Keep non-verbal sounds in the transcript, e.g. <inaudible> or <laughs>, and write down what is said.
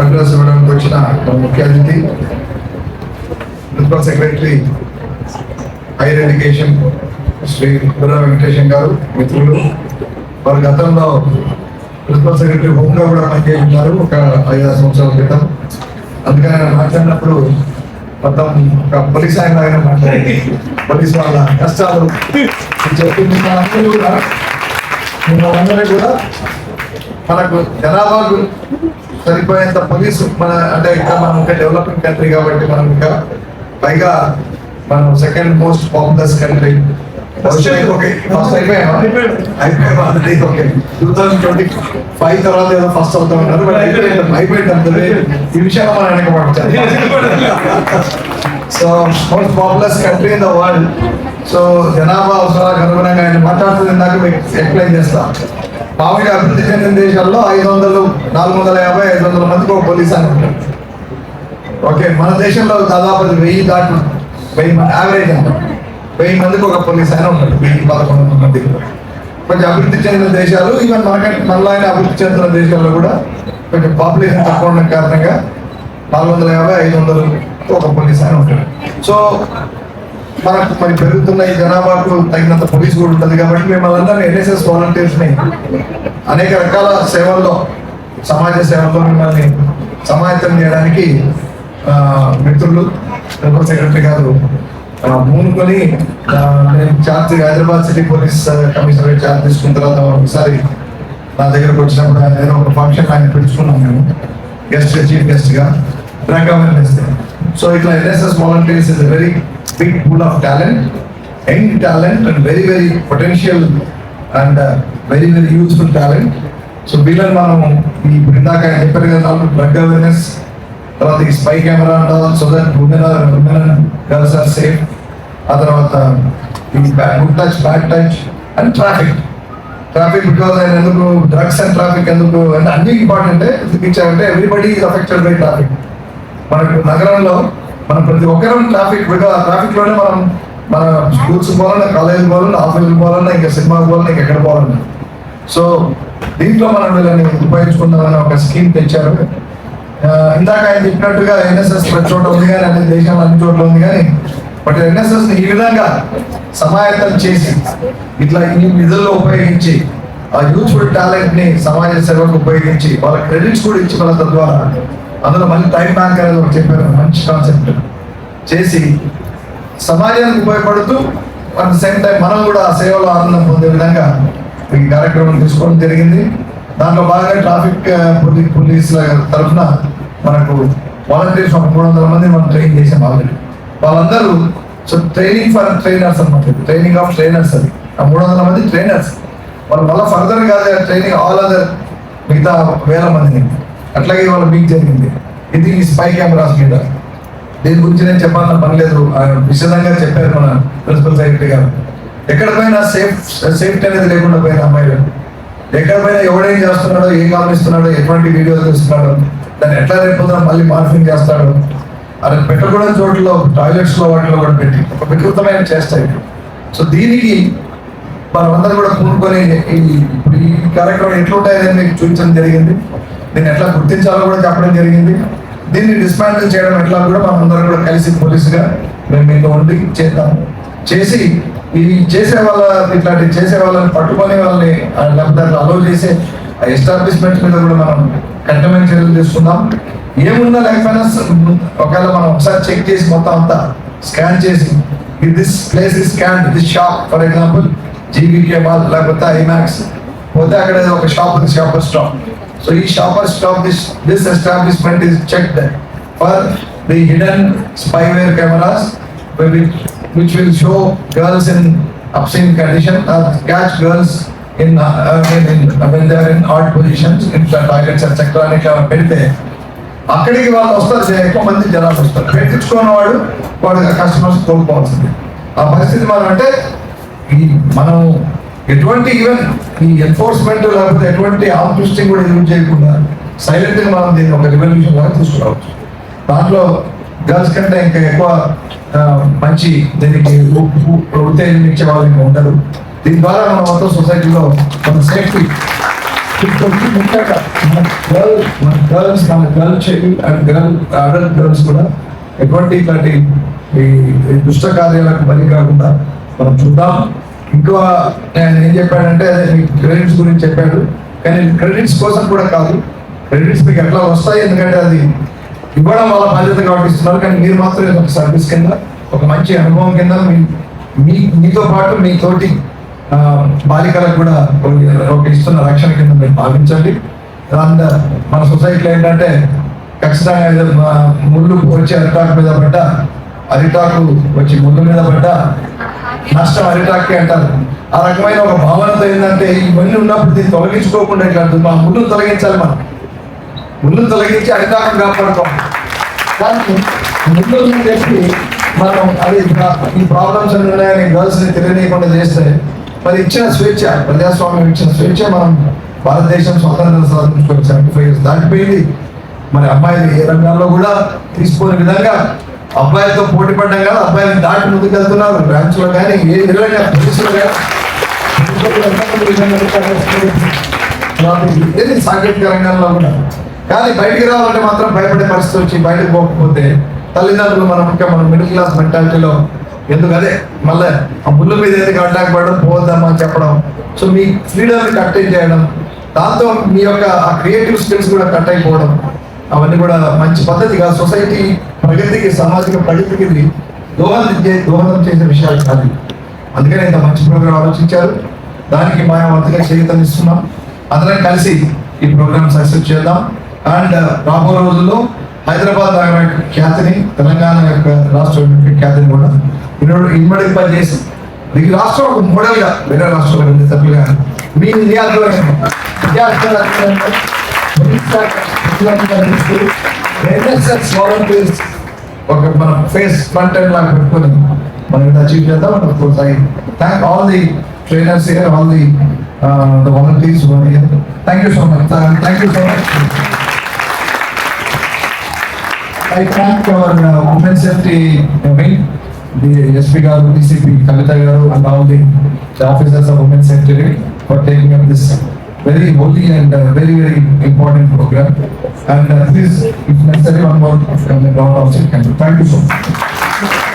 Address ఇవ్వడానికి వచ్చిన మన ముఖ్య అతిథి principal secretary higher education Shri Burra Venkatesham గారు మిత్రులు. వారు గతంలో ప్రిన్సిపల్ సెక్రటరీ హోమ్గా కూడా పనిచేస్తున్నారు ఒక ఐదారు సంవత్సరాల క్రితం. అందుకని ఆయన మాట్లాడినప్పుడు మొత్తం ఒక పోలీస్ ఆయన లాగానే మాట్లాడి పోలీస్ వాళ్ళ కష్టాలు చెప్పింది మనందరూ కూడా. కూడా మనకు జనాభా సరిపోయేంత పోలీసు మన అంటే ఇంకా మనం ఇంకా డెవలపింగ్ కంట్రీ కాబట్టి మనం ఇంకా పైగా మనం second most populous country first two thousand twenty five తర్వాత ఏదో ఫస్ట్ అవుతా ఉన్నారు. బట్ అయిపోయింది. అయిపోయింది. అంతే ఈ విషయాలు మనం వెనకబడతాం <laughs> so most populous country in the world so జనాభా అవసరాలకు అనుగుణంగా ఆయన మాట్లాడుతుంది ఇందాక మీకు ఎక్స్ప్లెయిన్ చేస్తాం. మామూలుగా అభివృద్ధి చెందిన దేశాల్లో ఐదు వందలు నాలుగు వందల యాభై ఐదు వందల మందికి ఒక పోలీస్ అని ఓకే మన దేశంలో దాదాపు అది వెయ్యి దాటి వెయ్యి మంది యావరేజ్ అంట. వెయ్యి మందికి ఒక పోలీస్ ఆయన ఉంటాడు వెయ్యి పదకొండు వందల మందికి. కొంచెం అభివృద్ధి చెందిన దేశాలు ఈవెన్ మనకంటే మనలాగే అభివృద్ధి చెందిన దేశాల్లో కూడా కొంచెం పాపులేషన్ తక్కువ ఉండడం కారణంగా నాలుగు వందల యాభై ఐదు వందలు ఒక పోలీస్ ఆయన ఉంటాడు సో మనకు మరి పెరుగుతున్న ఈ జనాభాకు తగినంత పోలీస్ కూడా ఉంటుంది కాబట్టి మిమ్మల్ని అందరినీ ఎన్ఎస్ఎస్ వాలంటీర్స్ని అనేక రకాల సేవల్లో సమాజ సేవల్లో మిమ్మల్ని సమాయత్తం చేయడానికి మిత్రులు ప్రిన్సిపల్ సెక్రటరీ గారు మూనుకొని నేను charge Hyderabad city police commissioner charge తీసుకున్న తర్వాత ఒకసారి నా దగ్గరకు వచ్చినప్పుడు ఆయన ఏదో ఒక ఫంక్షన్ ఆయన పిలుచుకున్నాం మేము. గెస్ట్ చీఫ్ గెస్ట్గా. డ్రగ్ అవేర్నెస్ సో ఇట్లా NSS volunteers is very big pool of talent young talent and very very potential and very very useful talent so వీళ్ళని మనం ఈ ఇప్పుడు ఇందాక ఆయన చెప్పారు కదా డ్రగ్ అవేర్నెస్ తర్వాత ఈ స్పై కెమెరా అంటారు so that women women and girls are safe ఆ తర్వాత ఈ good touch bad touch and traffic traffic because ఆయన ఎందుకు డ్రగ్స్ అండ్ ట్రాఫిక్ ఎందుకు అంటే అన్ని ఇంపార్టెంట్ ఎందుకు ఇచ్చారంటే everybody is affected by traffic మనకు నగరంలో మనం ప్రతి ఒక్కరం ట్రాఫిక్ ట్రాఫిక్లోనే మనం మన స్కూల్స్ పోవాలన్నా కాలేజ్ పోవాలన్నా ఆఫీస్కి పోవాలన్నా ఇంకా సినిమాకి పోవాలన్నా ఇంకా ఎక్కడ పోవాలన్నా. సో దీంట్లో మనం వీళ్ళని ఉపయోగించుకుందామని ఒక స్కీమ్ తెచ్చారు. ఇందాక ఆయన చెప్పినట్టుగా ఎన్ఎస్ఎస్ ప్రతి చోట ఉంది కానీ అన్ని దేశాలు అన్ని చోట్ల ఉంది కానీ బట్ ఎన్ఎస్ఎస్ ఈ విధంగా సమాయత్తం చేసి ఇట్లా ఈ నిధుల్లో ఉపయోగించి ఆ యూత్ఫుల్ టాలెంట్ని సమాజ సేవకు ఉపయోగించి వాళ్ళ క్రెడిట్స్ కూడా ఇచ్చి వాళ్ళ తద్వారా అందులో మళ్ళీ టైం బ్యాంక్ అనేది ఒకటి చెప్పారు. మంచి కాన్సెప్ట్ చేసి సమాజానికి ఉపయోగపడుతూ అట్ ద సేమ్ టైం మనం కూడా ఆ సేవలో ఆనందం పొందే విధంగా ఈ కార్యక్రమం తీసుకోవడం జరిగింది. దాంట్లో భాగంగా ట్రాఫిక్ uh, పోలీస్ పోలీసుల తరఫున మనకు వాలంటీర్స్ ఒక మూడు వందల మంది మనం ట్రైన్ చేసాం ఆల్రెడీ వాళ్ళందరూ సో ట్రైనింగ్ ఫర్ ట్రైనర్స్ అనమాట ట్రైనింగ్ ఆఫ్ ట్రైనర్స్ అది. ఆ మూడు వందల మంది ట్రైనర్స్ వాళ్ళు మళ్ళీ ఫర్దర్ కాదు ట్రైనింగ్ ఆల్ అదర్ మిగతా వేల మందిని. అట్లాగే వాళ్ళ మీకు జరిగింది. ఇది ఈ స్పై కెమెరాస్ మీద. దీని గురించి నేను చెప్పాలని పని లేదు. ఆయన విశదంగా చెప్పారు మన ప్రిన్సిపల్ సెక్రటరీ గారు. ఎక్కడ పోయినా సేఫ్ సేఫ్టీ అనేది లేకుండా పోయిన అమ్మాయిలు. ఎక్కడ పోయినా ఎవడేం చేస్తున్నాడో ఏం గమనిస్తున్నాడో ఎటువంటి వీడియోలు చూస్తున్నాడో దాన్ని ఎట్లా రేపొద్దున మళ్ళీ మార్ఫింగ్ చేస్తాడు. అది పెట్టకూడని చోట్ల టాయిలెట్స్లో వాటిలో కూడా పెట్టి ఒక వికృతమైన చేస్తాయి సో దీనికి మనమందరం కూడా పూనుకొని ఈ ఈ కార్యక్రమం ఎట్లుంటాయని మీకు చూపించడం జరిగింది. దీన్ని ఎట్లా గుర్తించాలో కూడా చెప్పడం జరిగింది. దీన్ని డిస్మాంటిల్ చేయడం ఎట్లా కూడా మనం అందరం కూడా కలిసి పోలీసుగా మేము మీతో ఉండి చేద్దాము. చేసి ఈ చేసే వాళ్ళ ఇట్లాంటి చేసే వాళ్ళని పట్టుకునే వాళ్ళని ఆ, లేకపోతే అలౌ చేసే ఎస్టాబ్లిష్మెంట్ మీద కూడా మనం కఠినమైన చర్యలు తీసుకుందాం. ఏమున్నా లేకపోయినా ఒకవేళ మనం ఒకసారి చెక్ చేసి మొత్తం అంతా స్కాన్ చేసి this place is scan this shop for example GBK mall లేకపోతే ఐమాక్స్ పోతే అక్కడ ఏదో ఒక షాప్ ఉంది షాపర్ స్టాప్ సో ఈ Shopper this this this establishment is checked for the hidden spyware cameras which will show girls in obscene condition or catch girls in, uh, in, in when they are in odd positions in the toilets etc. అని ఇట్లా పెడితే అక్కడికి వాళ్ళు వస్తారు ఎక్కువ మంది జనాలు వస్తారు పెట్టించుకున్న వాడు వాడు కస్టమర్స్ కోల్పోవాల్సింది ఆ పరిస్థితి మనం అంటే ఈ మనం ఎటువంటి ఈవెన్ ఈ ఎన్ఫోర్స్మెంట్ లేకపోతే ఎటువంటి ఆర్మ్ కూడా ఎదురు చేయకుండా సైలెంట్గా మనం దీన్ని ఒక రెవల్యూషన్ లాగా తీసుకురావచ్చు. దాంట్లో గర్ల్స్ కంటే ఇంకా ఎక్కువ మంచి దీనికి ఉ- ఉత్తేజం ఇచ్చే వాళ్ళు ఇంకా ఉండరు. దీని ద్వారా మనం మొత్తం సొసైటీలో మన సేఫ్టీ ముఖ్యంగా మన గర్ల్ మన గర్ల్స్ మన girl child and girl adult girls కూడా ఎటువంటి ఇట్లాంటి ఈ ఈ దుష్ట కార్యాలకు బలి కాకుండా మనం చూద్దాం. ఇంకో నేను ఏం చెప్పాడంటే అదే క్రెడిట్స్ గురించి చెప్పాడు. కానీ క్రెడిట్స్ కోసం కూడా కాదు. క్రెడిట్స్ మీకు ఎట్లా వస్తాయి? ఎందుకంటే అది ఇవ్వడం వాళ్ళ బాధ్యత కాబట్టి ఇస్తున్నారు. కానీ మీరు మాత్రం ఒక సర్వీస్ కింద ఒక మంచి అనుభవం కింద మీ మీ మీతో పాటు మీ తోటి బాలికలకు కూడా ఒక- ఇస్తున్న రక్షణ కింద మీరు భావించండి. అండ్ మన సొసైటీలో ఏంటంటే ఖచ్చితంగా ఏదో ముళ్ళు వచ్చి అరిటాకు మీద పడ్డ అరిటాకు వచ్చి ముళ్ళు మీద పడ్డ నష్టం అరిటాక్కి అంటారు. ఆ రకమైన ఒక భావనతో ఏంటంటే ఇవన్నీ ఉన్నప్పుడు దీన్ని తొలగించుకోకుండా ఇట్లా మా ముళ్ళు తొలగించాలి మనం. ముళ్ళు తొలగించి అరిటాకం కాపాడుకోవాలి. కానీ ముందు చెప్పి మనం అది ఈ ప్రాబ్లమ్స్ అన్ని ఉన్నాయని గర్ల్స్ని తెలియనీయకుండా చేస్తే మరి ఇచ్చిన స్వేచ్ఛ ప్రజాస్వామ్యం ఇచ్చిన స్వేచ్ఛ మనం భారతదేశం స్వాతంత్రం సాధించుకోవాలి సెవెంటీ ఫైవ్ ఇయర్స్ దాటిపోయింది. మరి అమ్మాయిలు ఏ రంగాల్లో కూడా తీసుకునే విధంగా అబ్బాయిలతో పోటీ పడ్డం కాదు అబ్బాయిలు దాటి ముందుకు వెళ్తున్నారు బ్రాంచ్లో కానీ ఏ విధంగా పోలీసులు కానీ. సాంకేతిక రంగంలో కూడా. కానీ బయటికి రావాలంటే మాత్రం భయపడే పరిస్థితి వచ్చి బయటకు పోకపోతే తల్లిదండ్రులు మనం ఇంకా మనం మిడిల్ క్లాస్ మెంటాలిటీలో ఎందుకు అదే? మళ్ళీ ఆ ముళ్ళు మీద ఎందుకు అడ్డాక పడడం పోవద్దామా అని చెప్పడం. సో మీ ఫ్రీడమ్ని కట్ చేయడం. దాంతో మీ యొక్క ఆ క్రియేటివ్ స్కిల్స్ కూడా కట్ అయిపోవడం. అవన్నీ కూడా మంచి పద్ధతిగా సొసైటీ ప్రగతికి సామాజిక ప్రగతికి దోహదం చే దోహదం చేసే విషయాలు కాదు. అందుకనే ఇంత మంచి ప్రోగ్రాం ఆలోచించారు. దానికి మా అంతగా చేతనిస్తున్నాం అందరం కలిసి ఈ ప్రోగ్రామ్ సక్సెస్ చేద్దాం. అండ్ రాబో రోజుల్లో హైదరాబాద్ నగరం యొక్క ఖ్యాతిని తెలంగాణ యొక్క రాష్ట్రం యొక్క ఖ్యాతిని కూడా ఇన్నోడు పని చేసి ఈ రాష్ట్రం ఒక మోడల్గా వేరే రాష్ట్రాల ఉంది సభ్యులుగా మీ విద్యార్థులు ఎన్ఎస్ఎస్ వాలంటీర్స్ ఒక మన ఫేస్ ఫ్రంట్ ఎండ్ లాగా పెట్టుకొని మనం ఇది అచీవ్ చేద్దాం and of course I thank all the trainers here all the the volunteers here thank you so much thank you so much I thank our women safety wing the SP గారు DCP Kavitha గారు and all the officers of women safety wing for taking up this very holy and uh, very very important program. And uh, please if necessary one more ground also. Can thank you so much